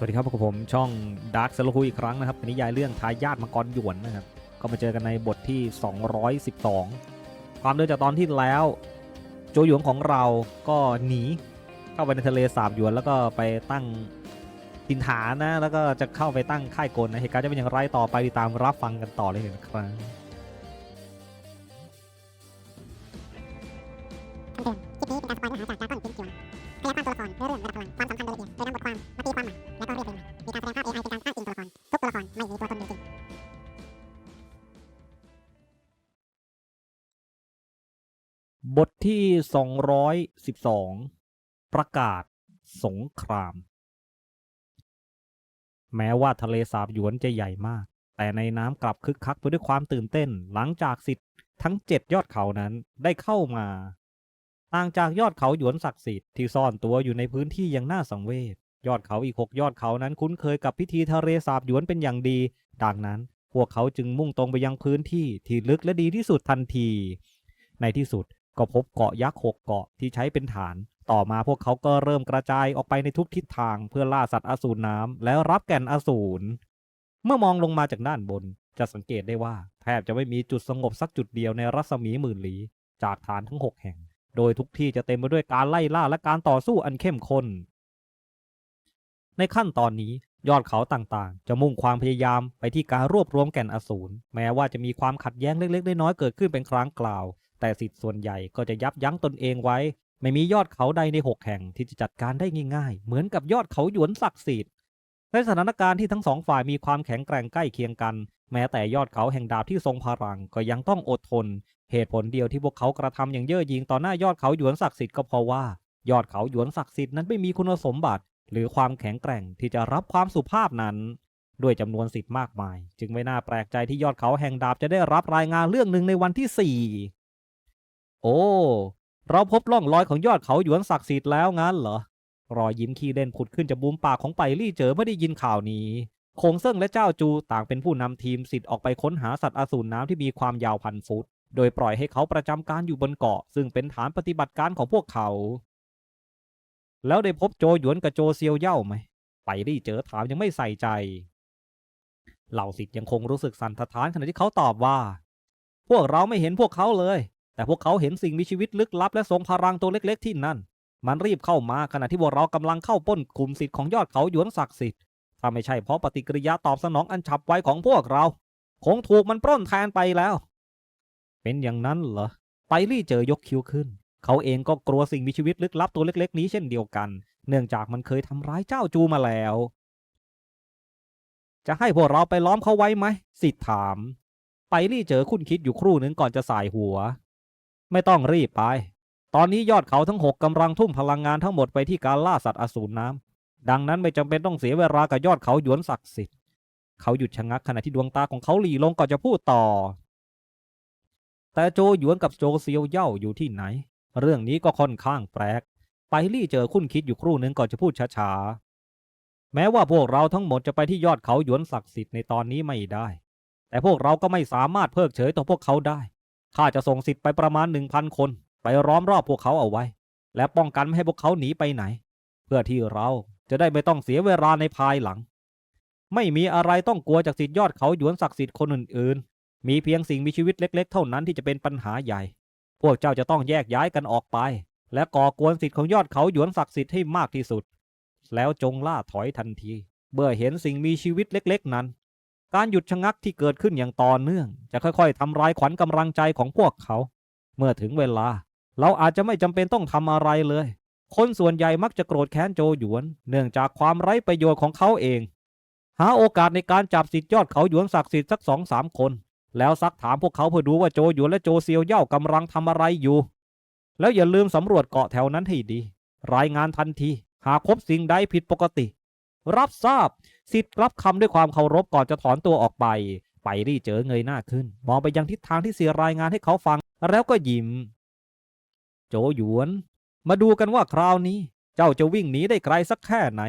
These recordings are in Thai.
สวัสดีครับพบกับผมช่องดาร์คเซลคุอีกครั้งนะครับเป็นนิยายเรื่องทายาทมังกรหยวนนะครับ ก็มาเจอกันในบทที่ 212 ความเดิมจากตอนที่แล้ว โจหยวนของเราก็หนีเข้าไปในทะเลสาบหยวนแล้วก็ไปตั้งถิ่นฐานนะ แล้วก็จะเข้าไปตั้งค่ายกลนะเหตุการณ์จะเป็นอย่างไรต่อไปติดตามรับฟังกันต่อเลยนะครับ ละครเพื่อเรื่องระดับพลังความสำคัญโดยละเอียดโดยนำบทความมาตีความใหม่และก็เรียกเพลงใหม่มีการแสดงภาพ AI เป็นการอ้างอิงตัวละครทุกตัวละครไม่มีตัวตนอยู่จริงบทที่ 212 ประกาศสงคราม แม้ว่าทะเลสาบหยวนจะใหญ่มาก แต่ในน้ำกลับคึกคักไปด้วยความตื่นเต้น หลังจากสิทธิ์ทั้งเจ็ดยอดเขานั้นได้เข้ามา ต่างจากยอดเขาหยวนศักดิ์สิทธิ์ที่ซ่อนตัวอยู่ในพื้นที่อย่างน่าสังเวชยอดเขาอีกหกยอดเขานั้นคุ้นเคยกับพิธีทะเลสาบหยวนเป็นอย่างดี ดังนั้น พวกเขาจึงมุ่งตรงไปยังพื้นที่ที่ลึกและดีที่สุดทันที ในที่สุดก็พบเกาะยักษ์หกเกาะที่ใช้เป็นฐาน ต่อมาพวกเขาก็เริ่มกระจายออกไปในทุกทิศทางเพื่อล่าสัตว์อสูรน้ำแล้วรับแก่นอสูร เมื่อมองลงมาจากด้านบน จะสังเกตได้ว่า แทบจะไม่มีจุดสงบสักจุดเดียวในรัศมีหมื่นลี้จากฐานทั้งหกแห่ง โดยทุกที่จะเต็มไปด้วยการไล่ล่าและการต่อสู้อันเข้มข้น ในขั้นตอนนี้ยอดเขาต่างๆ จะมุ่งความพยายามไปที่การรวบรวมแก่นอสูรแม้ว่าจะมีความขัดแย้งเล็กๆน้อยๆเกิดขึ้นเป็นครั้งกล่าว แต่สิทธิ์ส่วนใหญ่ก็จะยับยั้งตนเองไว้ ไม่มียอดเขาใดในหกแห่งที่จะจัดการได้ง่ายๆ เหมือนกับยอดเขาหยวนศักดิ์สิทธิ์ในสถานการณ์ที่ทั้งสองฝ่ายมีความแข็งแกร่งใกล้เคียงกัน แม้แต่ยอดเขาแห่งดาบที่ทรงพลังก็ยังต้องอดทน เหตุผลเดียวที่พวกเขากระทำอย่างเย่อหยิ่งต่อหน้ายอดเขาหยวนศักดิ์สิทธิ์ก็เพราะว่า ยอดเขาหยวนศักดิ์สิทธิ์นั้นไม่มีคุณสมบัติ หรือความแข็งแกร่งที่จะรับความสุภาพนั้น ด้วยจำนวนสิทธิ์มากมาย จึงไม่น่าแปลกใจที่ยอดเขาแห่งดาบจะได้รับรายงานเรื่องหนึ่งในวันที่สี่โอ้เราพบร่องรอยของยอดเขาหยวนศักดิ์สิทธิ์แล้วงั้นเหรอรอยยิ้มขี้เล่นผุดขึ้นจากบุมปากของไปลี่เจอเมื่อได้ยินข่าวนี้คงเซิ่งและเจ้าจูต่างเป็นผู้นำทีมสิทธิ์ออกไปค้นหาสัตว์อสูรน้ำที่มีความยาวพันฟุต โดยปล่อยให้เขาประจำการอยู่บนเกาะ ซึ่งเป็นฐานปฏิบัติการของพวกเขา แล้วได้พบโจหยวนกับโจเซียวเย่าไหม ไปลี่เจอถามยังไม่ใส่ใจ เหล่าสิทธิ์ยังคงรู้สึกสันท้านขณะที่เขาตอบว่า พวกเราไม่เห็นพวกเขาเลย แต่พวกเขาเห็นสิ่งมีชีวิตลึกลับและทรงพลังตัวเล็ก ๆ ที่นั่น มันรีบเข้ามาขณะที่พวกเรากำลังเข้าป้นกลุ่มสิทธิ์ของยอดเขาหยวนศักดิ์สิทธิ์ ถ้าไม่ใช่เพราะปฏิกิริยาตอบสนองอันฉับไวของพวกเรา คงถูกมันปล้นแทนไปแล้ว เป็นอย่างนั้นเหรอไปลี่เจอยกคิ้วขึ้น เขาเองก็กลัวสิ่งมีชีวิตลึกลับตัวเล็กๆ นี้เช่นเดียวกัน เนื่องจากมันเคยทำร้ายเจ้าจูมาแล้ว จะให้พวกเราไปล้อมเขาไว้ไหมสิทธิ์ถาม ไปลี่เจอคุณคิดอยู่ครู่หนึ่งก่อนจะสายหัว ไม่ต้องรีบไป ตอนนี้ยอดเขาทั้งหกกำลังทุ่มพลังงานทั้งหมดไปที่การล่าสัตว์อสูรน้ำดังนั้นไม่จำเป็นต้องเสียเวลากับยอดเขาหยวนศักดิ์สิทธิ์เขาหยุดชะงักขณะที่ดวงตาของเขาหลีลงก่อนจะพูดต่อ แต่โจหยวนกับโจเซียวเย่าอยู่ที่ไหน เรื่องนี้ก็ค่อนข้างแปลก ไปลี่เจอคุณคิดอยู่ครู่หนึ่งก่อนจะพูดช้าๆ แม้ว่าพวกเราทั้งหมดจะไปที่ยอดเขาหยวนศักดิ์สิทธิ์ในตอนนี้ไม่ได้ แต่พวกเราก็ไม่สามารถเพิกเฉยต่อพวกเขาได้ ข้าจะส่งสิทธิ์ไปประมาณหนึ่งพันคน ไปล้อมรอบพวกเขาเอาไว้ และป้องกันไม่ให้พวกเขาหนีไปไหน เพื่อที่เราจะได้ไม่ต้องเสียเวลาในภายหลัง ไม่มีอะไรต้องกลัวจากสิทธิยอดเขาหยวนศักดิ์สิทธิ์คนอื่น มีเพียงสิ่งมีชีวิตเล็ก ๆ เท่านั้นที่จะเป็นปัญหาใหญ่ พวกเจ้าจะต้องแยกย้ายกันออกไป และก่อกวนสิทธิ์ของยอดเขาหยวนศักดิ์สิทธิ์ให้มากที่สุด แล้วจงล่าถอยทันที เมื่อเห็นสิ่งมีชีวิตเล็ก ๆ นั้น การหยุดชะงักที่เกิดขึ้นอย่างต่อเนื่อง จะค่อย ๆทำลายขวัญกำลังใจของพวกเขา เมื่อถึงเวลา เราอาจจะไม่จำเป็นต้องทำอะไรเลย คนส่วนใหญ่มักจะโกรธแค้นโจหยวน เนื่องจากความไร้ประโยชน์ของเขาเอง หาโอกาสในการจับสิทธิยอดเขาหยวนศักดิ์สิทธิ์สักสองสามคน แล้วซักถามพวกเขาเพื่อดูว่าโจหยวนและโจเซียวเย่ากำลังทำอะไรอยู่ แล้วอย่าลืมสำรวจเกาะแถวนั้นให้ดี รายงานทันที หากพบสิ่งใดผิดปกติ รับทราบสิทธิ์รับคำด้วยความเคารพก่อนจะถอนตัวออกไป ไปรี่เจอเงยหน้าขึ้น มองไปยังทิศทางที่เสียรายงานให้เขาฟัง แล้วก็ยิ้ม โจหยวน มาดูกันว่าคราวนี้ เจ้าจะวิ่งหนีได้ไกลสักแค่ไหน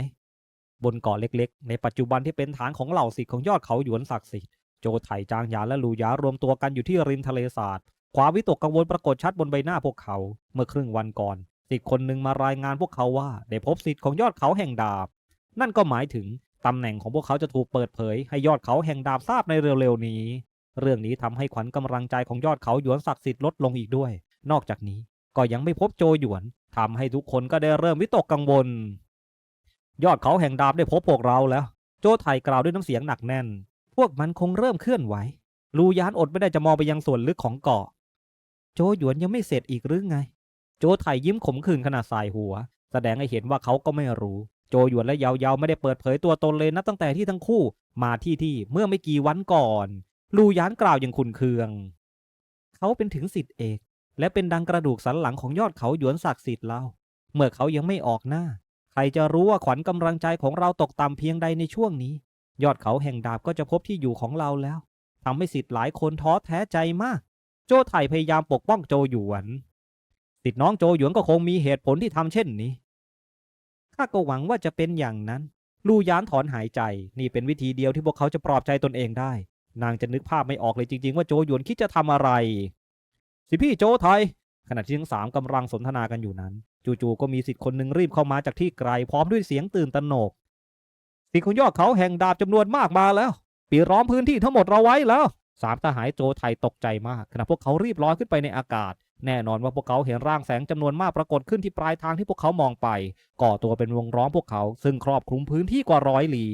บนเกาะเล็ก ๆ ในปัจจุบันที่เป็นฐานของเหล่าสิทธิ์ของยอดเขาหยวนศักดิ์สิทธิ์ โจไถจางหยานและลูหยารวมตัวกันอยู่ที่ริมทะเลสาบความวิตกกังวลปรากฏชัดบนใบหน้าพวกเขาเมื่อครึ่งวันก่อนสิทธิ์คนหนึ่งมารายงานพวกเขาว่า ได้พบสิทธิ์ของยอดเขาแห่งดาบ นั่นก็หมายถึงตำแหน่งของพวกเขาจะถูกเปิดเผย ให้ยอดเขาแห่งดาบทราบในเร็วๆนี้ เรื่องนี้ทำให้ขวัญกำลังใจของยอดเขาหยวนศักดิ์สิทธิ์ลดลงอีกด้วย นอกจากนี้ก็ยังไม่พบโจหยวนทำให้ทุกคนก็ได้เริ่มวิตกกังวล ยอดเขาแห่งดาบได้พบพวกเราแล้ว โจไทยกล่าวด้วยน้ำเสียงหนักแน่น วกมันคงเริ่มเคลื่อนไหวลูยานอดไม่ได้จะมองไปยังส่วนลึกของเกาะ โจหยวนยังไม่เสร็จอีกหรือไง โจไทยยิ้มขมขื่นขณะสายหัว แสดงให้เห็นว่าเขาก็ไม่รู้ โจหยวนและเยาเยาไม่ได้เปิดเผยตัวตนเลยนับตั้งแต่ที่ทั้งคู่มาที่ที่เมื่อไม่กี่วันก่อน ลูยานกล่าวอย่างขุนเคือง เขาเป็นถึงสิทธิเอก และเป็นดังกระดูกสันหลังของยอดเขาหยวนศักดิ์สิทธิ์เรา เมื่อเขายังไม่ออกหน้า ใครจะรู้ว่าขวัญกำลังใจของเราตกต่ำเพียงใดในช่วงนี้ ยอดเขาแห่งดาบก็จะพบที่อยู่ของเราแล้วทำให้สิทธิ์หลายคนท้อแท้ใจมาก โจไถ่พยายามปกป้องโจหยวนสิทธิ์น้องโจหยวนก็คงมีเหตุผลที่ทำเช่นนี้ข้าก็หวังว่าจะเป็นอย่างนั้น ลู่ยานถอนหายใจ นี่เป็นวิธีเดียวที่พวกเขาจะปลอบใจตนเองได้ นางจะนึกภาพไม่ออกเลยจริง ๆ ว่าโจหยวนคิดจะทำอะไร สิพี่โจไทยขณะที่ทั้งสามกำลังสนทนากันอยู่นั้น จู่ๆก็มีสิทธิ์คนหนึ่งรีบเข้ามาจากที่ไกลพร้อมด้วยเสียงตื่นตระหนก สิทธิ์ของยอดเขาแห่งดาบจำนวนมากมาแล้วปีล้อมพื้นที่ทั้งหมดเราไว้แล้วสามทหารโจไทยตกใจมากขณะพวกเขารีบลอยขึ้นไปในอากาศ แน่นอนว่าพวกเขาเห็นร่างแสงจำนวนมากปรากฏขึ้นที่ปลายทางที่พวกเขามองไป ก่อตัวเป็นวงล้อมพวกเขา ซึ่งครอบคลุมพื้นที่กว่าร้อยหลี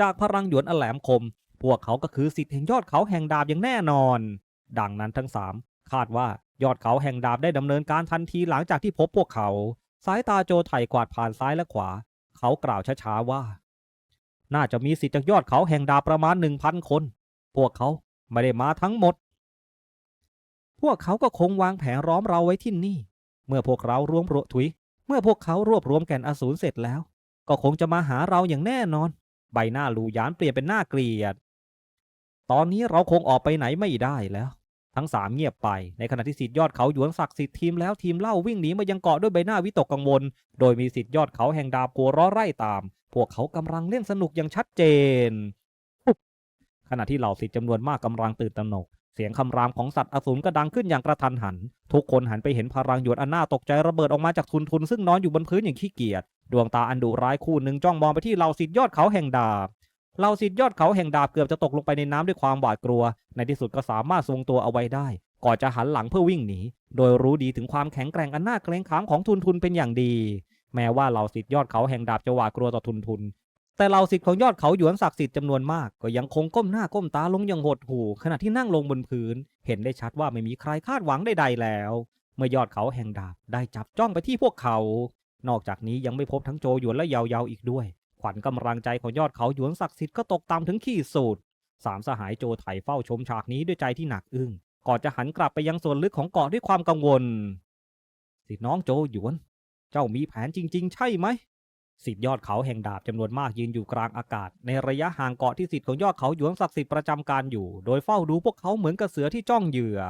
จากพลังหยวนอแหลมคม พวกเขาก็คือสิทธิ์แห่งยอดเขาแห่งดาบอย่างแน่นอน ดังนั้นทั้งสามคาดว่ายอดเขาแห่งดาบได้ดำเนินการทันทีหลังจากที่พบพวกเขา สายตาโจไถ่กวาดผ่านซ้ายและขวา เขากล่าวช้าๆว่า น่าจะมีสิทธิ์จากยอดเขาแห่งดาประมาณหนึ่งพันคน พวกเขาไม่ได้มาทั้งหมด พวกเขาก็คงวางแผนล้อมเราไว้ที่นี่ เมื่อพวกเรารวมรวถุย เมื่อพวกเขารวบรวมแก่นอสูรเสร็จแล้ว ก็คงจะมาหาเราอย่างแน่นอน ใบหน้าลูยานเปลี่ยนเป็นหน้าเกลียด ตอนนี้เราคงออกไปไหนไม่ได้แล้ว ทั้งสามเงียบไป ในขณะที่สิทธิยอดเขาหยวนศักดิ์สิทธิ์ทีมแล้วทีมเล่าวิ่งหนีมายังเกาะด้วยใบหน้าวิตกกังวล โดยมีสิทธิยอดเขาแห่งดาบกัวร้อไร่ตาม พวกเขากำลังเล่นสนุกอย่างชัดเจน ขณะที่เหล่าสิทธิ์จำนวนมากกำลังตื่นตระหนก เสียงคำรามของสัตว์อสูรก็ดังขึ้นอย่างกระทันหัน ทุกคนหันไปเห็นพลังหยวนอันน่าตกใจระเบิดออกมาจากทุนทุนซึ่งนอนอยู่บนพื้นอย่างขี้เกียจ ดวงตาอันดุร้ายคู่หนึ่งจ้องมองไปที่เหล่าสิทธิยอดเขาแห่งดาบ เหล่าสิทธิ์ยอดเขาแห่งดาบเกือบจะตกลงไปในน้ำด้วยความหวาดกลัว ในที่สุดก็สามารถทรงตัวเอาไว้ได้ ก่อนจะหันหลังเพื่อวิ่งหนี โดยรู้ดีถึงความแข็งแกร่งอันน่าเกรงขามของทุนทุนเป็นอย่างดี แม้ว่าเหล่าสิทธิ์ยอดเขาแห่งดาบจะหวาดกลัวต่อทุนทุน แต่เหล่าสิทธิ์ของยอดเขาหยวนศักดิ์สิทธิ์จำนวนมาก ก็ยังคงก้มหน้าก้มตาลงอย่างหดหู่ขณะที่นั่งลงบนพื้น เห็นได้ชัดว่าไม่มีใครคาดหวังใดๆแล้ว เมื่อยอดเขาแห่งดาบได้จับจ้องไปที่พวกเขา นอกจากนี้ยังไม่พบทั้งโจหยวนและเยาเยาอีกด้วย ขวัญกำลังใจของยอดเขาหยวนศักดิ์สิทธิ์ก็ตกต่ำถึงขีดสุดสามสหายโจไถเฝ้าชมฉากนี้ด้วยใจที่หนักอึ้งก่อนจะหันกลับไปยังส่วนลึกของเกาะด้วยความกังวล สิทธิน้องโจหยวน เจ้ามีแผนจริง ๆ ใช่ไหมสิทธิยอดเขาแห่งดาบจำนวนมากยืนอยู่กลางอากาศ ในระยะห่างเกาะที่สิทธิ์ของยอดเขาหยวนศักดิ์สิทธิ์ประจำการอยู่ โดยเฝ้าดูพวกเขาเหมือนกับเสือที่จ้องเหยื่อ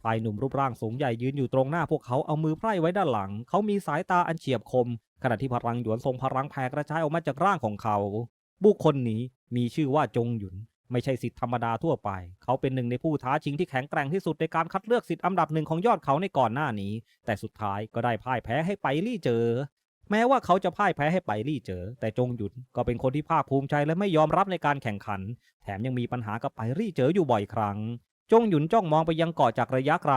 ชายหนุ่มรูปร่างสูงใหญ่ยืนอยู่ตรงหน้าพวกเขาเอามือไพร่ไว้ด้านหลัง เขามีสายตาอันเฉียบคม ขณะที่พลังหยวนทรงพลังแผ่กระจายออกมาจากร่างของเขา บุคคลนี้มีชื่อว่าจงหยุน ไม่ใช่สิทธิ์ธรรมดาทั่วไป เขาเป็นหนึ่งในผู้ท้าชิงที่แข็งแกร่งที่สุดในการคัดเลือกสิทธิ์อันดับหนึ่งของยอดเขาในก่อนหน้านี้ แต่สุดท้ายก็ได้พ่ายแพ้ให้ไปลี่เจอ แม้ว่าเขาจะพ่ายแพ้ให้ไปลี่เจอ แต่จงหยุนก็เป็นคนที่ภาคภูมิใจและไม่ยอมรับในการแข่งขัน แถมยังมีปัญหากับไปลี่เจออยู่บ่อยครั้ง จงหยุนจ้องมองไปยังเกาะจากระยะไกล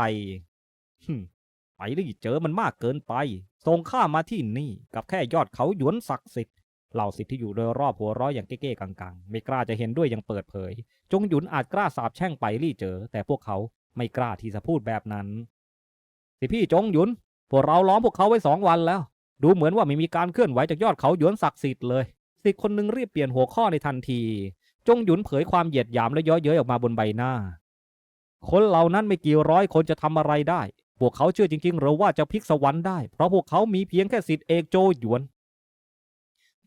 ไปลี่เจอมันมากเกินไปส่งข้ามาที่นี่ กับแค่ยอดเขาหยวนศักดิ์สิทธิ์เหล่าสิทธิ์ที่อยู่โดยรอบหัวร้อยอย่างเก้ๆกังๆ ไม่กล้าจะเห็นด้วยอย่างเปิดเผย จงหยุนอาจกล้าสาบแช่งไปลี่เจอ แต่พวกเขาไม่กล้าที่จะพูดแบบนั้น สิพี่จงหยุน พวกเราล้อมพวกเขาไว้สองวันแล้ว ดูเหมือนว่าไม่มีการเคลื่อนไหวจากยอดเขาหยวนศักดิ์สิทธิ์เลยสิคนหนึ่งรีบเปลี่ยนหัวข้อในทันที จงหยุนเผยความเหยียดหยามและเย้อเย้ยออกมาบนใบหน้า คนเหล่านั้นไม่กี่ร้อยคนจะทำอะไรได้ พวกเขาเชื่อจริงๆหรือว่าจะพลิกสวรรค์ได้ เพราะพวกเขามีเพียงแค่สิทธิเอกโจหยวน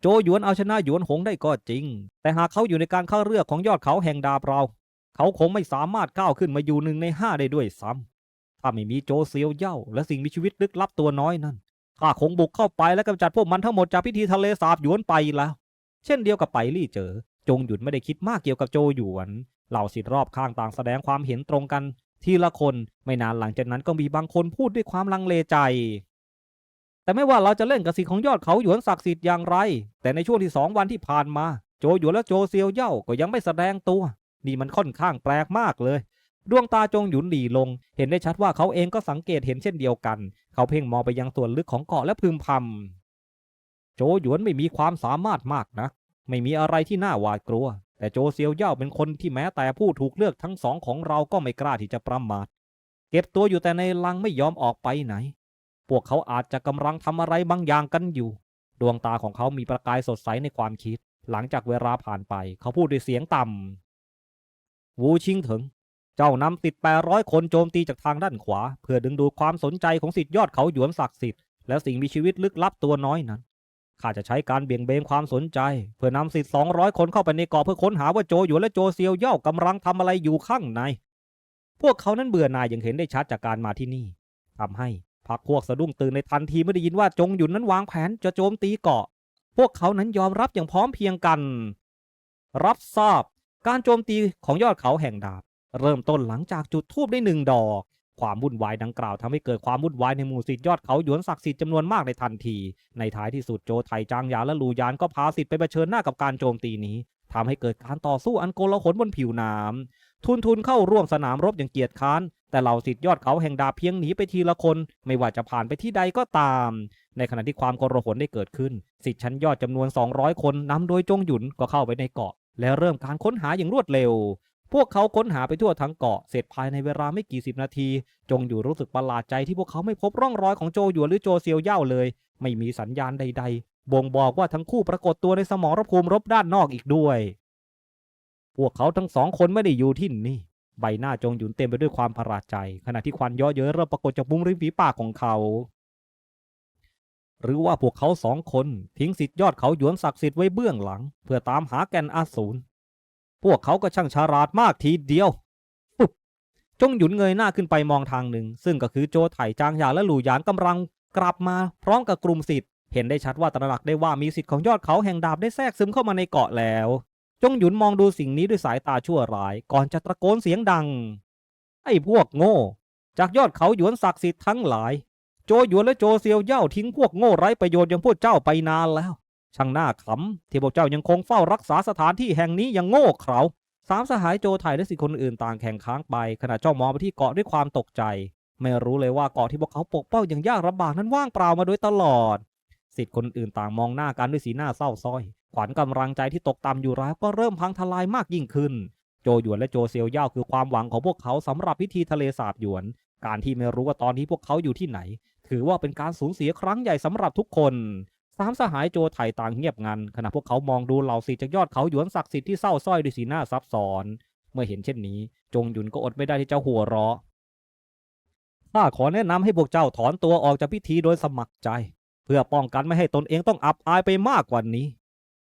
โจหยวนเอาชนะหยวนหงได้ก็จริง แต่หากเขาอยู่ในการเข้าเลือกของยอดเขาแห่งดาบเรา เขาคงไม่สามารถก้าวขึ้นมาอยู่หนึ่งในห้าได้ด้วยซ้ำถ้าไม่มีโจเซียวเย่าและสิ่งมีชีวิตลึกลับตัวน้อยนั่นข้าคงบุกเข้าไปและกำจัดพวกมันทั้งหมดจากพิธีทะเลสาบหยวนไปแล้ว เช่นเดียวกับไปลี่เจอ จงหยุนไม่ได้คิดมากเกี่ยวกับโจหยวนเหล่าสิทธิ์รอบข้างต่างแสดงความเห็นตรงกัน ทีละคนไม่นานหลังจากนั้นก็มีบางคนพูดด้วยความลังเลใจ แต่ไม่ว่าเราจะเล่นกับสิทธิ์ของยอดเขาหยวนศักดิ์สิทธิ์อย่างไร แต่ในช่วงที่สองวันที่ผ่านมาโจหยวนและโจเซียวเย่าก็ยังไม่แสดงตัว นี่มันค่อนข้างแปลกมากเลยดวงตาจงหยุนหลีลง เห็นได้ชัดว่าเขาเองก็สังเกตเห็นเช่นเดียวกัน เขาเพ่งมองไปยังส่วนลึกของเกาะและพึมพำโจหยวนไม่มีความสามารถมากนัก ไม่มีอะไรที่น่าหวาดกลัว แต่โจเซียวเย่าเป็นคนที่แม้แต่ผู้ถูกเลือกทั้งสองของเราก็ไม่กล้าที่จะประมาท เก็บตัวอยู่แต่ในลังไม่ยอมออกไปไหน พวกเขาอาจจะกำลังทำอะไรบางอย่างกันอยู่ ดวงตาของเขามีประกายสดใสในความคิด หลังจากเวลาผ่านไป เขาพูดด้วยเสียงต่ำวูชิงเถิงเจ้านำติดแปรร้อยคนโจมตีจากทางด้านขวา เพื่อดึงดูดความสนใจของสิทธิยอดเขาหยวนศักดิ์สิทธิ์และสิ่งมีชีวิตลึกลับตัวน้อยนั้น ข้าจะใช้การเบี่ยงเบนความสนใจ เพื่อนำสิทธิ์สองร้อยคนเข้าไปในเกาะเพื่อค้นหาว่าโจหยวนและโจเซียวเย่ากำลังทำอะไรอยู่ข้างใน พวกเขานั้นเบื่อหน่ายอย่างเห็นได้ชัดจากการมาที่นี่ทำให้พรรคพวกสะดุ้งตื่นในทันทีเมื่อได้ยินว่าจงหยุนนั้นวางแผนจะโจมตีเกาะ พวกเขานั้นยอมรับอย่างพร้อมเพียงกัน รับทราบ การโจมตีของยอดเขาแห่งดาบ เริ่มต้นหลังจากจุดทูบได้หนึ่งดอก ความวุ่นวายดังกล่าวทำให้เกิดความวุ่นวายในหมู่สิทธิยอดเขาหยวนศักดิ์สิทธิ์จำนวนมากในทันที ในท้ายที่สุดโจไทจางหยาและลูยานก็พาสิทธิ์ไปเผชิญหน้ากับการโจมตีนี้ทำให้เกิดการต่อสู้อันโกลาหลบนผิวน้ำทุนทุนเข้าร่วมสนามรบอย่างเกียจค้านแต่เหล่าสิทธิยอดเขาแห่งดาเพียงหนีไปทีละคน ไม่ว่าจะผ่านไปที่ใดก็ตาม ในขณะที่ความโกลาหลได้เกิดขึ้น สิทธิชั้นยอดจำนวน 200 คนนำโดยจงหยุนก็เข้าไปในเกาะ และเริ่มการค้นหาอย่างรวดเร็ว พวกเขาค้นหาไปทั่วทั้งเกาะ เสร็จภายในเวลาไม่กี่สิบนาที จงอยู่รู้สึกประหลาดใจที่พวกเขาไม่พบร่องรอยของโจหยวนหรือโจเซียวเย่าเลย ไม่มีสัญญาณใด ๆ บ่งบอกว่าทั้งคู่ปรากฏตัวในสมรภูมิรบด้านนอกอีกด้วย พวกเขาทั้งสองคนไม่ได้อยู่ที่นี่ ใบหน้าจงหยุนเต็มไปด้วยความประหลาดใจ ขณะที่ควันย่อเย้ยเริ่มปรากฏจากมุมริมฝีปากของเขา หรือว่าพวกเขาสองคนทิ้งสิทธิยอดเขาหยวนศักดิ์สิทธิ์ไว้เบื้องหลัง เพื่อตามหาแก่นอาสูร พวกเขาก็ช่างฉลาดมากทีเดียวปุ๊บจงหยุนเงยหน้าขึ้นไปมองทางหนึ่ง ซึ่งก็คือโจไถ่จางหยาและหลู่หยานกำลังกลับมาพร้อมกับกลุ่มสิทธิ์เห็นได้ชัดว่าตระหนักได้ว่ามีสิทธิ์ของยอดเขาแห่งดาบได้แทรกซึมเข้ามาในเกาะแล้ว จงหยุนมองดูสิ่งนี้ด้วยสายตาชั่วร้าย ก่อนจะตะโกนเสียงดัง ไอ้พวกโง่ จากยอดเขาหยวนศักดิ์สิทธิ์ทั้งหลาย โจหยวนและโจเซียวเย่าทิ้งพวกโง่ไร้ประโยชน์อย่างพวกเจ้าไปนานแล้ว ช่างน่าขำที่พวกเจ้ายังคงเฝ้ารักษาสถานที่แห่งนี้อย่างโง่เขลาสามสหายโจไทยและสิทธิ์คนอื่นต่างแข่งค้างไป ขณะจ้องมองไปที่เกาะด้วยความตกใจ ไม่รู้เลยว่าเกาะที่พวกเขาปกป้องอย่างยากลำบากนั้นว่างเปล่ามาโดยตลอด สิทธิ์คนอื่นต่างมองหน้ากันด้วยสีหน้าเศร้าส้อย ขวัญกำลังใจที่ตกต่ำอยู่แล้วก็เริ่มพังทลายมากยิ่งขึ้น โจหยวนและโจเซียวย่าคือความหวังของพวกเขาสำหรับพิธีทะเลสาบหยวน การที่ไม่รู้ว่าตอนนี้พวกเขาอยู่ที่ไหน ถือว่าเป็นการสูญเสียครั้งใหญ่สำหรับทุกคน สามสหายโจไถ่ต่างเงียบงัน ขณะพวกเขามองดูเหล่าสิทธิ์จากยอดเขาหยวนศักดิ์สิทธิ์ที่เศร้าส้อยด้วยสีหน้าซับซ้อน เมื่อเห็นเช่นนี้ จงหยุนก็อดไม่ได้ที่จะหัวเราะข้าขอแนะนำให้พวกเจ้าถอนตัวออกจากพิธีโดยสมัครใจ เพื่อป้องกันไม่ให้ตนเองต้องอับอายไปมากกว่านี้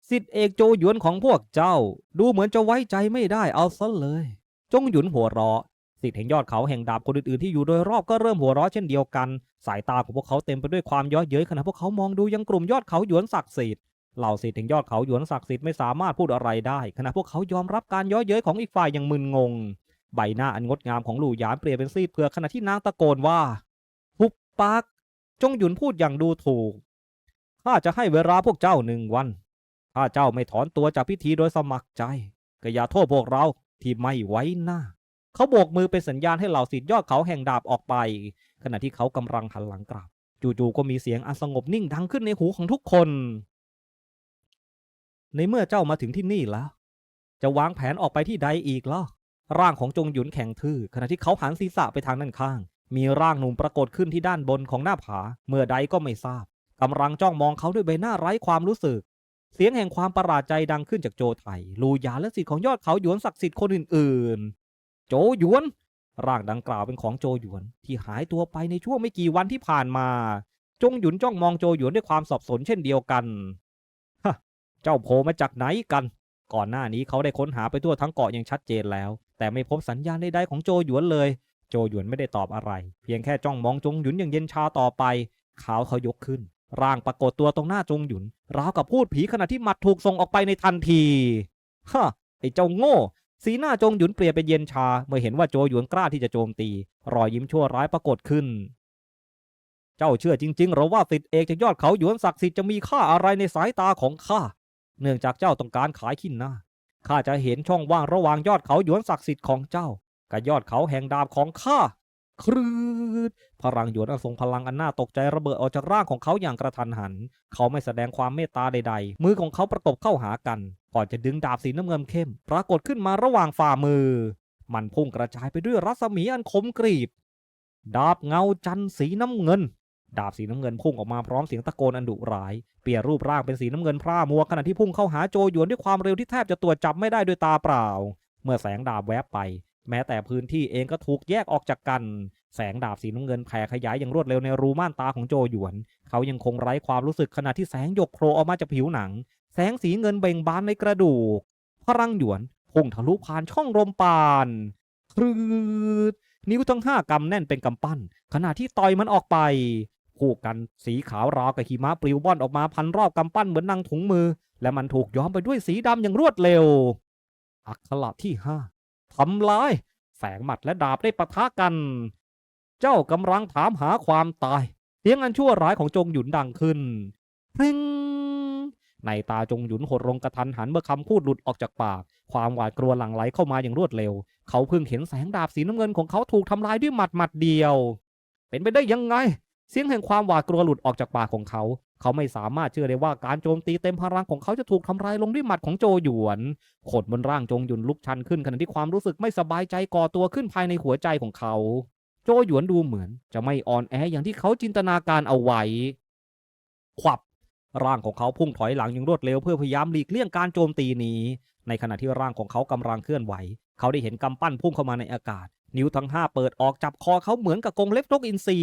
สิทธิเอกโจหยวนของพวกเจ้า ดูเหมือนจะไว้ใจไม่ได้เอาซะเลย จงหยุนหัวเราะ สิทธิ์แห่งยอดเขาแห่งดาบคนอื่นๆที่อยู่โดยรอบก็เริ่มหัวเราะเช่นเดียวกัน สายตาของพวกเขาเต็มไปด้วยความย้อเย้ยขณะพวกเขามองดูยังกลุ่มยอดเขาหยวนศักดิ์สิทธิ์เหล่าสิทธิ์แห่งยอดเขาหยวนศักดิ์สิทธิ์ไม่สามารถพูดอะไรได้ ขณะพวกเขายอมรับการย้อเย้ยของอีกฝ่ายอย่างมึนงง ใบหน้าอันงดงามของหลู่หยานเปลี่ยนเป็นซีดเผือกขณะที่นางตะโกนว่าหุบปากจงหยุนพูดอย่างดูถูกข้าจะให้เวลาพวกเจ้าหนึ่งวันถ้าเจ้าไม่ถอนตัวจากพิธีโดยสมัครใจก็อย่าโทษพวกเราที่ไม่ไว้หน้า เขาโบกมือเป็นสัญญาณให้เหล่าสิทธิยอดเขาแห่งดาบออกไป ขณะที่เขากำลังหันหลังกลับ จู่ๆก็มีเสียงอันสงบนิ่งดังขึ้นในหูของทุกคน ในเมื่อเจ้ามาถึงที่นี่แล้ว จะวางแผนออกไปที่ใดอีกล่ะร่างของจงหยุนแข็งทื่อขณะที่เขาหันศีรษะไปทางด้านข้าง มีร่างหนุ่มปรากฏขึ้นที่ด้านบนของหน้าผา เมื่อใดก็ไม่ทราบกำลังจ้องมองเขาด้วยใบหน้าไร้ความรู้สึก เสียงแห่งความประหลาดใจดังขึ้นจากโจไถลูยาและสิทธิ์ของยอดเขาหยวนศักดิ์สิทธิ์คนอื่น โจหยวน ร่างดังกล่าวเป็นของโจหยวน ที่หายตัวไปในช่วงไม่กี่วันที่ผ่านมา จงหยุนจ้องมองโจหยวนด้วยความสับสนเช่นเดียวกันฮะเจ้าโผล่มาจากไหนกัน ก่อนหน้านี้เขาได้ค้นหาไปทั่วทั้งเกาะอย่างชัดเจนแล้ว แต่ไม่พบสัญญาณใดๆของโจหยวนเลย โจหยวนไม่ได้ตอบอะไร เพียงแค่จ้องมองจงหยุนอย่างเย็นชาต่อไปเขาเขายกขึ้น ร่างปรากฏตัวตรงหน้าจงหยุน ราวกับพูดผีขณะที่หมัดถูกส่งออกไปในทันทีฮะไอ้เจ้าโง่ สีหน้าจงหยุนเปลี่ยนเป็นเย็นชาเมื่อเห็นว่าโจหยวนกล้าที่จะโจมตี รอยยิ้มชั่วร้ายปรากฏขึ้น เจ้าเชื่อจริงๆหรือว่าสิทธิเอกจากยอดเขาหยวนศักดิ์สิทธิ์จะมีค่าอะไรในสายตาของข้า เนื่องจากเจ้าต้องการขายขินหน้าข้าจะเห็นช่องว่างระหว่างยอดเขาหยวนศักดิ์สิทธิ์ของเจ้า กับยอดเขาแห่งดาบของข้าครืดพลังหยวนอันทรงพลังอันน่าตกใจระเบิดออกจากร่างของเขาอย่างกระทันหัน เขาไม่แสดงความเมตตาใดๆ มือของเขาประกบเข้าหากัน ก่อนจะดึงดาบสีน้ำเงินเข้ม ปรากฏขึ้นมาระหว่างฝ่ามือ มันพุ่งกระจายไปด้วยรัศมีอันคมกรีบ ดาบเงาจันสีน้ำเงิน ดาบสีน้ำเงินพุ่งออกมาพร้อมเสียงตะโกนอันดุร้าย เปลี่ยนรูปร่างเป็นสีน้ำเงินพร่ามัวขณะที่พุ่งเข้าหาโจหยวนด้วยความเร็วที่แทบจะตรวจจับไม่ได้ด้วยตาเปล่า เมื่อแสงดาบแวบไป แม้แต่พื้นที่เองก็ถูกแยกออกจากกันแสงดาบสีน้ำเงินแผ่ขยายอย่างรวดเร็วในรูม่านตาของโจหยวน เขายังคงไร้ความรู้สึกขณะที่แสงหยกโผล่ออกมาจากผิวหนัง แสงสีเงินเบ่งบานในกระดูก พลังหยวนพุ่งทะลุผ่านช่องลมปานครืดนิ้วทั้งห้ากำแน่นเป็นกำปั้น ขณะที่ต่อยมันออกไปคู่กันสีขาวราวกับหิมะปลิวว่อนออกมาพันรอบกำปั้นเหมือนนางถุงมือ และมันถูกย้อมไปด้วยสีดำอย่างรวดเร็ว อักขระที่ห้าทำลายแสงหมัดและดาบได้ปะทะกัน เจ้ากำลังถามหาความตาย เสียงอันชั่วร้ายของจงหยุนดังขึ้น เพลง ในตาจงหยุนหดลงกระทันหันเมื่อคำพูดหลุดออกจากปาก ความหวาดกลัวหลั่งไหลเข้ามาอย่างรวดเร็ว เขาเพิ่งเห็นแสงดาบสีน้ำเงินของเขาถูกทำลายด้วยหมัดหมัดเดียว เป็นไปได้ยังไง เสียงแห่งความหวาดกลัวหลุดออกจากปากของเขา เขาไม่สามารถเชื่อได้ว่าการโจมตีเต็มพลังของเขาจะถูกทำลายลงด้วยหมัดของโจหยวนขนบนร่างจงหยุนลุกชันขึ้นขณะที่ความรู้สึกไม่สบายใจก่อตัวขึ้นภายในหัวใจของเขาโจหยวนดูเหมือนจะไม่อ่อนแออย่างที่เขาจินตนาการเอาไว้ควับ ร่างของเขาพุ่งถอยหลังอย่างรวดเร็วเพื่อพยายามหลีกเลี่ยงการโจมตีนี้ ในขณะที่ร่างของเขากำลังเคลื่อนไหว เขาได้เห็นกำปั้นพุ่งเข้ามาในอากาศ นิ้วทั้งห้าเปิดออกจับคอเขาเหมือนกับกรงเล็บนกอินทรี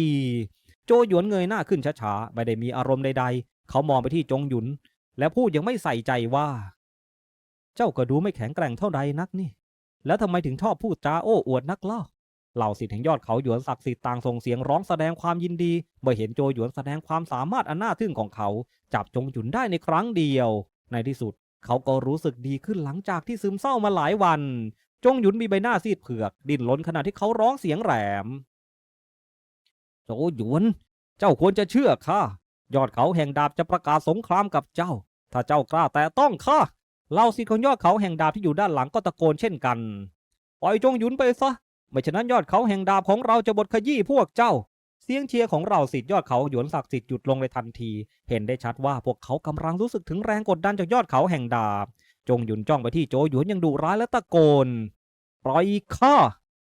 โจหยวนเงยหน้าขึ้นช้าๆไม่ได้มีอารมณ์ใดๆ เขามองไปที่จงหยุน และพูดยังไม่ใส่ใจว่า เจ้าก็ดูไม่แข็งแกร่งเท่าใดนักนี่ แล้วทำไมถึงชอบพูดจาโอ้อวดนักล่า เหล่าสิทธิ์แห่งยอดเขาหยวนศักดิ์สิทธิ์ต่างส่งเสียงร้องแสดงความยินดี เมื่อเห็นโจหยวนแสดงความสามารถอันน่าทึ่งของเขา จับจงหยุนได้ในครั้งเดียว ในที่สุด เขาก็รู้สึกดีขึ้นหลังจากที่ซึมเศร้ามาหลายวัน จงหยุนมีใบหน้าซีดเผือก ดิ้นรนขณะที่เขาร้องเสียงแหลม โจหยวน เจ้าควรจะเชื่อข้ายอดเขาแห่งดาบจะประกาศสงครามกับเจ้า ถ้าเจ้ากล้าแต่ต้องข้าเหล่าสิทธิ์ของยอดเขาแห่งดาบที่อยู่ด้านหลังก็ตะโกนเช่นกัน ปล่อยจงหยุนไปซะ ไม่ฉะนั้นยอดเขาแห่งดาบของเราจะบดขยี้พวกเจ้า เสียงเชียร์ของเราสิทธิ์ยอดเขาหยวนศักดิ์สิทธิ์หยุดลงในทันที เห็นได้ชัดว่าพวกเขากำลังรู้สึกถึงแรงกดดันจากยอดเขาแห่งดาบ จงหยุนจ้องไปที่โจหยวนอยังดุร้ายและตะโกนปล่อยข้า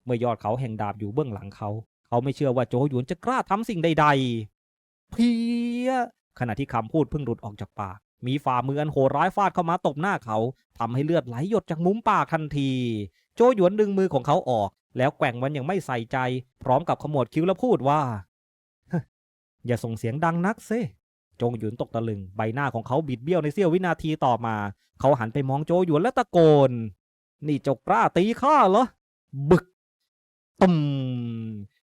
เมื่อยอดเขาแห่งดาบอยู่เบื้องหลังเขา เขาไม่เชื่อว่าโจหยวนจะกล้าทำสิ่งใด ๆ เพียขณะที่คำพูดเพิ่งหลุดออกจากปาก มีฝ่ามืออันโหดร้ายฟาดเข้ามาตบหน้าเขาทำให้เลือดไหลหยดจากมุมปากทันที โจหยวนดึงมือของเขาออก แล้วแกว่งมันอย่างไม่ใส่ใจ พร้อมกับขมวดคิ้วและพูดว่า อย่าส่งเสียงดังนักเซจงหยุนตกตะลึงใบหน้าของเขาบิดเบี้ยวในเสี้ยววินาทีต่อมา เขาหันไปมองโจหยวนและตะโกน นี่จกกล้าตีข้าเหรอ บึกตุม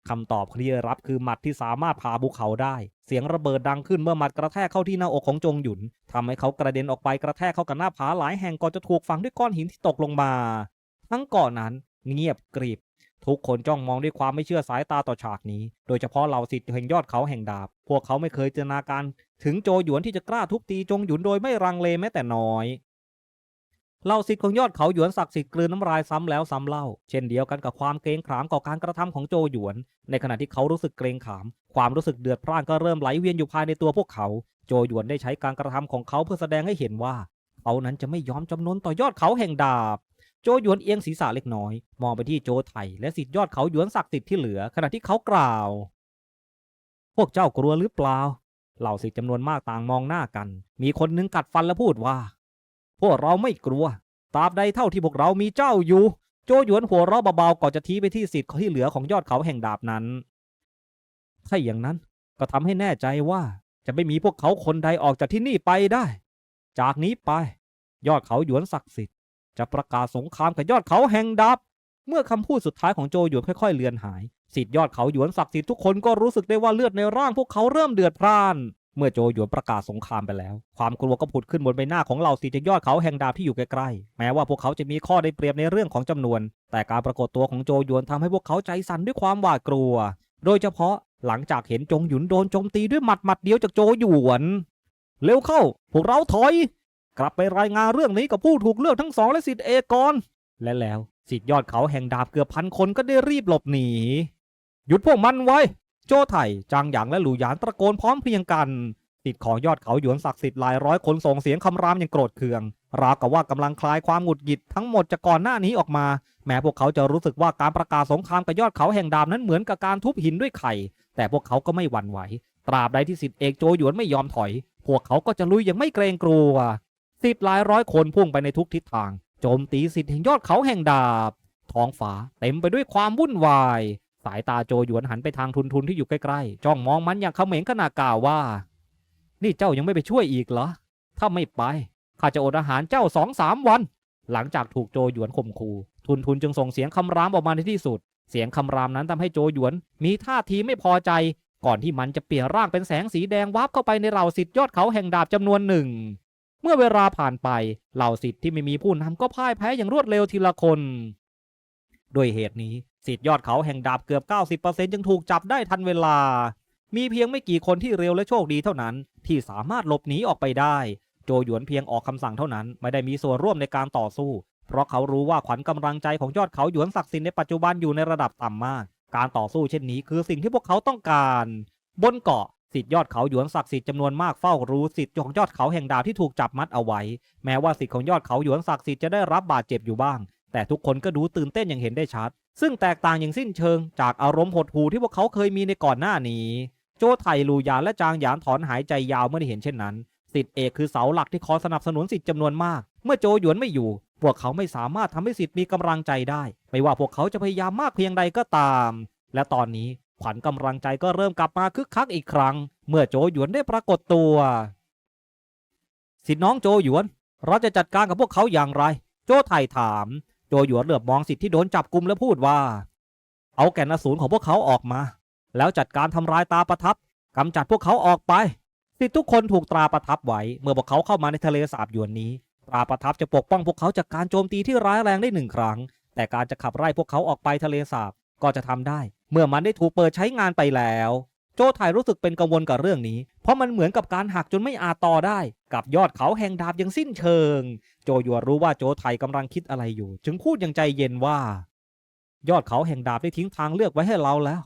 คำตอบที่รับคือหมัดที่สามารถพาภูเขาได้ เสียงระเบิดดังขึ้นเมื่อหมัดกระแทกเข้าที่หน้าอกของจงหยุนทำให้เขากระเด็นออกไปกระแทกเข้ากับหน้าผาหลายแห่งก่อนจะถูกฝังด้วยก้อนหินที่ตกลงมา ทั้งก่อนนั้นเงียบกริบ ทุกคนจ้องมองด้วยความไม่เชื่อสายตาต่อฉากนี้ โดยเฉพาะเหล่าสิทธิ์แห่งยอดเขาแห่งดาบ พวกเขาไม่เคยจินตนาการถึงโจหยวนที่จะกล้าทุบตีจงหยุนโดยไม่รังเลแม้แต่น้อยเหล่าสิทธิ์ของยอดเขาหยวนศักดิ์สิทธิ์กลืนน้ำลายซ้ำแล้วซ้ำเล่า เช่นเดียวกันกับความเกรงขามก่อการกระทำของโจหยวน ในขณะที่เขารู้สึกเกรงขาม ความรู้สึกเดือดพร่านก็เริ่มไหลเวียนอยู่ภายในตัวพวกเขา โจหยวนได้ใช้การกระทำของเขาเพื่อแสดงให้เห็นว่าเขานั้นจะไม่ยอมจำนนต่อยอดเขาแห่งดาบ โจหยวนเอียงศีรษะเล็กน้อย มองไปที่โจไถและสิทธิยอดเขาหยวนศักดิ์สิทธิ์ที่เหลือขณะที่เขากล่าว พวกเจ้ากลัวหรือเปล่า เหล่าสิทธิ์จำนวนมากต่างมองหน้ากัน มีคนหนึงกัดฟันและพูดว่า พวกเราไม่กลัว ตราบใดเท่าที่พวกเรามีเจ้าอยู่ โจหยวนหัวเราะเบาๆก่อนจะทีไปที่สิทธิ์ที่เหลือของยอดเขาแห่งดาบนั้น ถ้าอย่างนั้นก็ทำให้แน่ใจว่าจะไม่มีพวกเขาคนใดออกจากที่นี่ไปได้ จากนี้ไป ยอดเขาหยวนศักดิ์สิทธิ์ จะประกาศสงครามกับยอดเขาแห่งดาบเมื่อคำพูดสุดท้ายของโจหยวนค่อยๆเลือนหายสิทธิยอดเขาหยวนศักดิ์สิทธิ์ทุกคนก็รู้สึกได้ว่าเลือดในร่างพวกเขาเริ่มเดือดพร่าน เมื่อโจหยวนประกาศสงครามไปแล้ว ความกลัวก็ผุดขึ้นบนใบหน้าของเหล่าสิทธิยอดเขาแห่งดาบที่อยู่ใกล้ๆแม้ว่าพวกเขาจะมีข้อได้เปรียบในเรื่องของจำนวน แต่การปรากฏตัวของโจหยวนทำให้พวกเขาใจสั่นด้วยความหวาดกลัว โดยเฉพาะหลังจากเห็นจงหยุนโดนโจมตีด้วยหมัดหมัดเดียวจากโจหยวน เร็วเข้า พวกเราถอย กลับไปรายงานเรื่องนี้กับผู้ถูกเลือกทั้งสองและสิทธิเอกก่อนและแล้วสิทธิยอดเขาแห่งดาบเกือบพันคนก็ได้รีบหลบหนี หยุดพวกมันไว้ โจไถ่จางหยางและหลู่หยานตะโกนพร้อมเพรียงกันสิทธิ์ของยอดเขาหยวนศักดิ์สิทธิ์หลายร้อยคนส่งเสียงคำรามอย่างโกรธเคือง ราวกับว่ากำลังคลายความหงุดหงิดทั้งหมดจากก่อนหน้านี้ออกมา แม้พวกเขาจะรู้สึกว่าการประกาศสงครามกับยอดเขาแห่งดาบนั้นเหมือนกับการทุบหินด้วยไข่ แต่พวกเขาก็ไม่หวั่นไหว ตราบใดที่สิทธิเอกโจหยวนไม่ยอมถอย พวกเขาก็จะลุยอย่างไม่เกรงกลัว สิทธิ์หลายร้อยคนพุ่งไปในทุกทิศทาง โจมตีสิทธิ์แห่งยอดเขาแห่งดาบ ท้องฟ้าเต็มไปด้วยความวุ่นวาย สายตาโจหยวนหันไปทางทุนทุนที่อยู่ใกล้ๆ จ้องมองมันอย่างเขม็งขนาดกล่าวว่า นี่เจ้ายังไม่ไปช่วยอีกเหรอ ถ้าไม่ไปข้าจะอดอาหารเจ้าสองสามวัน หลังจากถูกโจหยวนข่มขู่ ทุนทุนจึงส่งเสียงคำรามออกมาในที่สุด เสียงคำรามนั้นทำให้โจหยวน มีท่าทีไม่พอใจ ก่อนที่มันจะเปลี่ยนร่างเป็นแสงสีแดงวับเข้าไปในเหล่าสิทธิ์ยอดเขาแห่งดาบจำนวนหนึ่ง เมื่อเวลาผ่านไปเหล่าสิทธิ์ที่ไม่มีผู้นำก็พ่ายแพ้อย่างรวดเร็วทีละคน ด้วยเหตุนี้สิทธิ์ยอดเขาแห่งดาบเกือบ 90%จึงถูกจับได้ทันเวลา มีเพียงไม่กี่คนที่เร็วและโชคดีเท่านั้น ที่สามารถหลบหนีออกไปได้ โจหยวนเพียงออกคำสั่งเท่านั้นไม่ได้มีส่วนร่วมในการต่อสู้ เพราะเขารู้ว่าขวัญกำลังใจของยอดเขาหยวนศักดิ์สิทธิ์ในปัจจุบันอยู่ในระดับต่ำมาก การต่อสู้เช่นนี้คือสิ่งที่พวกเขาต้องการ บนเกาะ สิทธิยอดเขาหยวนศักดิ์สิทธิ์จำนวนมากเฝ้ารู้สิทธิ์ของยอดเขาแห่งดาวที่ถูกจับมัดเอาไว้ แม้ว่าสิทธิ์ของยอดเขาหยวนศักดิ์สิทธิ์จะได้รับบาดเจ็บอยู่บ้าง แต่ทุกคนก็ดูตื่นเต้นอย่างเห็นได้ชัด ซึ่งแตกต่างอย่างสิ้นเชิง จากอารมณ์หดหู่ที่พวกเขาเคยมีในก่อนหน้านี้ โจไถลูหยานและจางหยานถอนหายใจยาวเมื่อได้เห็นเช่นนั้นสิทธิเอกคือเสาหลักที่คอยสนับสนุนสิทธิ์จำนวนมาก เมื่อโจหยวนไม่อยู่ พวกเขาไม่สามารถทำให้สิทธิ์มีกำลังใจได้ ไม่ว่าพวกเขาจะพยายามมากเพียงใดก็ตาม และตอนนี้ ขวัญกำลังใจก็เริ่มกลับมาคึกคักอีกครั้ง เมื่อโจหยวนได้ปรากฏตัว สิทธิน้องโจหยวน เราจะจัดการกับพวกเขาอย่างไร โจไถ่ถาม โจหยวนเหลือบมองสิทธิที่โดนจับกลุมและพูดว่า เอาแก่นอสูรของพวกเขาออกมา แล้วจัดการทำลายตาประทับกำจัดพวกเขาออกไป สิทธิทุกคนถูกตราประทับไว้ เมื่อพวกเขาเข้ามาในทะเลสาบหยวนนี้ตราประทับจะปกป้องพวกเขาจากการโจมตีที่ร้ายแรงได้หนึ่งครั้ง แต่การจะขับไล่พวกเขาออกไปทะเลสาบก็จะทำได้ เมื่อมันได้ถูกเปิดใช้งานไปแล้ว โจถ่ายรู้สึกเป็นกังวลกับเรื่องนี้ เพราะมันเหมือนกับการหักจนไม่อาจต่อได้ กับยอดเขาแห่งดาบอย่างสิ้นเชิง โจยัวรู้ว่าโจไทยกำลังคิดอะไรอยู่ จึงพูดอย่างใจเย็นว่า ยอดเขาแห่งดาบได้ทิ้งทางเลือกไว้ให้เราแล้ว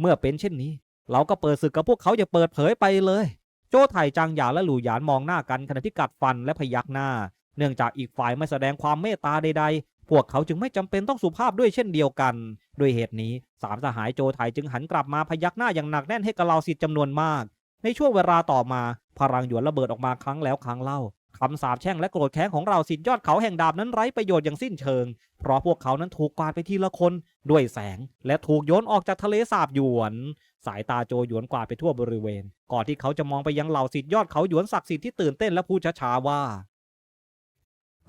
เมื่อเป็นเช่นนี้ เราก็เปิดศึกกับพวกเขาอย่าเปิดเผยไปเลย โจไทยจางหยาและหลู่หยานมองหน้ากันขณะที่กัดฟันและพยักหน้า เนื่องจากอีกฝ่ายไม่แสดงความเมตตาใดๆพวกเขาจึงไม่จำเป็นต้องสุภาพด้วยเช่นเดียวกัน ด้วยเหตุนี้สามสหายโจไทยจึงหันกลับมาพยักหน้าอย่างหนักแน่นให้กับเหล่าสิทธิ์จำนวนมาก ในช่วงเวลาต่อมา พลังหยวนระเบิดออกมาครั้งแล้วครั้งเล่าคำสาปแช่งและโกรธแค้นของเราสิทธิ์ยอดเขาแห่งดาบนั้นไร้ประโยชน์อย่างสิ้นเชิง เพราะพวกเขานั้นถูกกวาดไปทีละคนด้วยแสง และถูกโยนออกจากทะเลสาบหยวน สายตาโจหยวนกวาดไปทั่วบริเวณ ก่อนที่เขาจะมองไปยังเหล่าสิทธิ์ยอดเขาหยวนศักดิ์สิทธิ์ที่ตื่นเต้นและพูดช้าๆว่า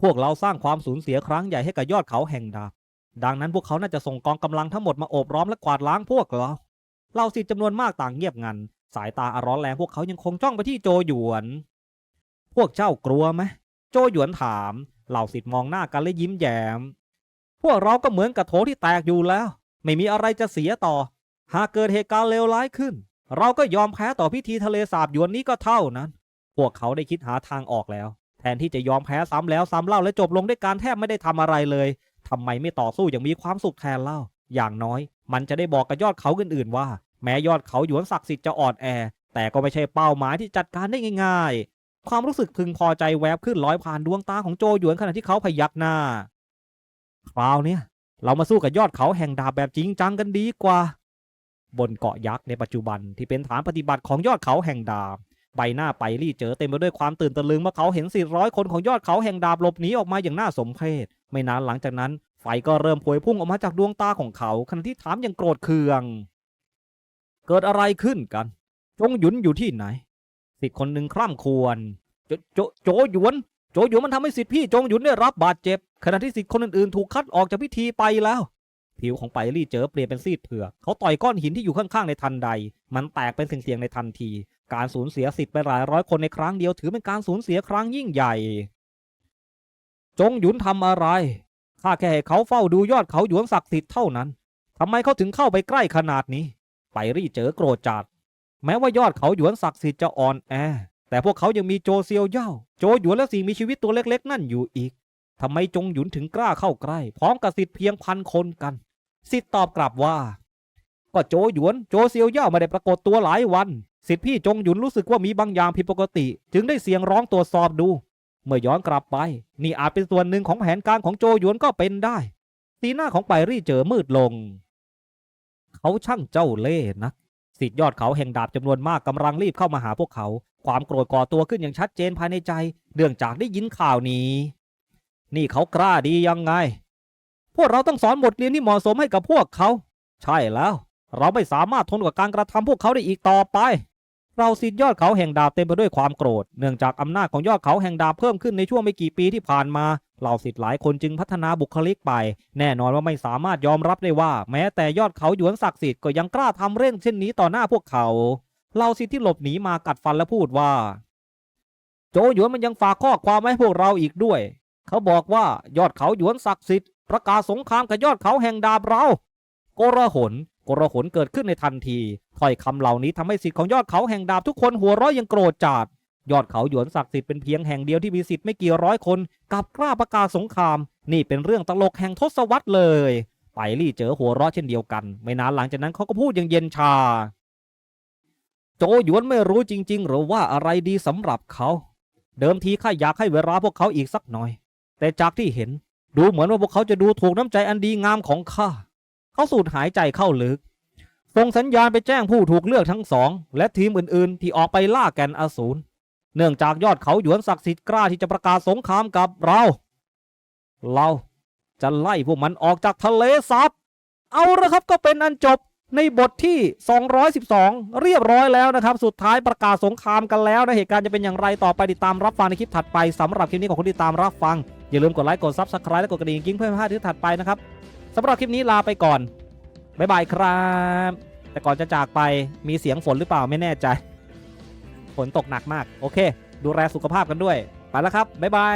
พวกเราสร้างความสูญเสียครั้งใหญ่ให้กับยอดเขาแห่งดาบ ดังนั้นพวกเขาน่าจะส่งกองกำลังทั้งหมดมาโอบล้อมและกวาดล้างพวกเราเหล่าสิทธิ์จำนวนมากต่างเงียบงัน สายตาอร้อนแรงพวกเขายังคงจ้องไปที่โจหยวน พวกเจ้ากลัวไหมโจหยวนถาม เหล่าสิทธิ์มองหน้ากันและยิ้มแย้ม พวกเราก็เหมือนกับโถที่แตกอยู่แล้ว ไม่มีอะไรจะเสียต่อ หากเกิดเหตุการณ์เลวร้ายขึ้น เราก็ยอมแพ้ต่อพิธีทะเลสาบหยวนนี้ก็เท่านั้น พวกเขาได้คิดหาทางออกแล้ว แทนที่จะยอมแพ้ซ้ำแล้วซ้ำเล่าและจบลงด้วยการแทบไม่ได้ทำอะไรเลย ทำไมไม่ต่อสู้อย่างมีความสุขแทนเล่า อย่างน้อย มันจะได้บอกกับยอดเขาอื่นๆว่า แม้ยอดเขาหยวนศักดิ์สิทธิ์จะอ่อนแอ แต่ก็ไม่ใช่เป้าหมายที่จัดการได้ง่าย ๆ ความรู้สึกพึงพอใจแวบขึ้นลอยผ่านดวงตาของโจหยวนขณะที่เขาพยักหน้า คราวเนี้ยเรามาสู้กับยอดเขาแห่งดาบแบบจริงจังกันดีกว่า บนเกาะยักษ์ในปัจจุบันที่เป็นฐานปฏิบัติของยอดเขาแห่งดาบใบหน้าไปรี่เจอเต็มไปด้วยความตื่นตะลึงเมื่อเขาเห็นสี่ร้อยคนของยอดเขาแห่งดาบหลบหนีออกมาอย่างน่าสมเพช ไม่นานหลังจากนั้น ไฟก็เริ่มพวยพุ่งออกมาจากดวงตาของเขาขณะที่ถามอย่างโกรธเคือง เกิดอะไรขึ้นกัน จงหยุนอยู่ที่ไหน สิทธิ์คนหนึ่งคร่ำครวญโจโจโจหยวน โจหยวนมันทำให้สิทธิ์พี่จงหยุนได้รับบาดเจ็บ ขณะที่สิทธิ์คนอื่นๆ ถูกคัดออกจากพิธีไปแล้ว ผิวของไปรี่เจอเปลี่ยนเป็นซีดเผือกเขาต่อยก้อนหินที่อยู่ข้างๆในทันใด มันแตกเป็นเสียงๆในทันที การสูญเสียสิทธิ์ไปหลายร้อยคนในครั้งเดียวถือเป็นการสูญเสียครั้งยิ่งใหญ่ จงหยุนทำอะไรข้าแค่ให้เขาเฝ้าดูยอดเขาหยวนศักดิ์สิทธิ์เท่านั้นทำไมเขาถึงเข้าไปใกล้ขนาดนี้ ไปรี่เจอโกรธจัดแม้ว่ายอดเขาหยวนศักดิ์สิทธิ์จะอ่อนแอ แต่พวกเขายังมีโจเซียวเย่า โจหยวนและสิ่งมีชีวิตตัวเล็กๆ นั่นอยู่อีกทำไมจงหยุนถึงกล้าเข้าใกล้ พร้อมกับสิทธิ์เพียงพันคนกันสิทธิ์ตอบกลับว่า ก็โจหยวนโจเซียวเย่าไม่ได้ปรากฏตัวหลายวัน สิทธิ์พี่จงหยุนรู้สึกว่ามีบางอย่างผิดปกติ จึงได้เสียงร้องตรวจสอบดู เมื่อย้อนกลับไป นี่อาจเป็นส่วนหนึ่งของแผนการของโจหยวนก็เป็นได้ สีหน้าของไปรี่เจอมืดลง เขาช่างเจ้าเล่ห์นักสิทธิยอดเขาแห่งดาบจำนวนมากกำลังรีบเข้ามาหาพวกเขา ความโกรธก่อตัวขึ้นอย่างชัดเจนภายในใจเนื่องจากได้ยินข่าวนี้ นี่เขากล้าดียังไง พวกเราต้องสอนบทเรียนที่เหมาะสมให้กับพวกเขา ใช่แล้ว เราไม่สามารถทนกับการกระทำพวกเขาได้อีกต่อไป เราสิทธิ์ยอดเขาแห่งดาบเต็มไปด้วยความโกรธ เนื่องจากอำนาจของยอดเขาแห่งดาบเพิ่มขึ้นในช่วงไม่กี่ปีที่ผ่านมาเราสิทธิ์หลายคนจึงพัฒนาบุคลิกไป แน่นอนว่าไม่สามารถยอมรับได้ว่า แม้แต่ยอดเขาหยวนศักดิ์สิทธิ์ก็ยังกล้าทำเรื่องเช่นนี้ต่อหน้าพวกเขาเราสิทธิ์ที่หลบหนีมากัดฟันและพูดว่า โจหยวนมันยังฝากข้อความให้พวกเราอีกด้วย เขาบอกว่ายอดเขาหยวนศักดิ์สิทธิ์ประกาศสงครามกับยอดเขาแห่งดาบเราโกระหน กระหนเกิดขึ้นในทันทีถ้อยคำเหล่านี้ทำให้สิทธิ์ของยอดเขาแห่งดาบทุกคนหัวราะอยยังโกรธจัดยอดเขาหยวนศักดิ์สิทธิ์เป็นเพียงแห่งเดียวที่มีสิทธิ์ไม่กี่ร้อยคนกับกล้าประกาศสงคราม นี่เป็นเรื่องตลกแห่งทศวรรษเลย ไปลี่เจอหัวเราะเช่นเดียวกัน ไม่นานหลังจากนั้นเขาก็พูดอย่างเย็นชา โจหยวนไม่รู้จริง ๆ หรือว่าอะไรดีสำหรับเขา เดิมทีข้าอยากให้เวลาพวกเขาอีกสักหน่อย แต่จากที่เห็น ดูเหมือนว่าพวกเขาจะดูถูกน้ำใจอันดีงามของข้า เขาสูดหายใจเข้าลึก ส่งสัญญาณไปแจ้งผู้ถูกเลือกทั้งสอง และทีมอื่นๆ ที่ออกไปล่าแกนอสูร เนื่องจากยอดเขาหยวนศักดิ์สิทธิ์กล้าที่จะประกาศสงครามกับเรา เราจะไล่พวกมันออกจากทะเลซับเอาละครับก็เป็นอันจบในบทที่ 212 เรียบร้อยแล้วนะครับ สุดท้ายประกาศสงครามกันแล้วนะ เหตุการณ์จะเป็นอย่างไรต่อไปติดตามรับฟังในคลิปถัดไปสำหรับคลิปนี้ของคุณติดตามรับฟัง อย่าลืมกดไลค์กดซับสไครต์และกดกระดิ่งกิ้งเพื่อไม่พลาดคลิปถัดไปนะครับ สำหรับคลิปนี้ลาไปก่อนบ๊ายบายครับ แต่ก่อนจะจากไปมีเสียงฝนหรือเปล่าไม่แน่ใจ ฝนตกหนักมาก โอเค ดูแลสุขภาพกันด้วย ไปแล้วครับบ๊ายบาย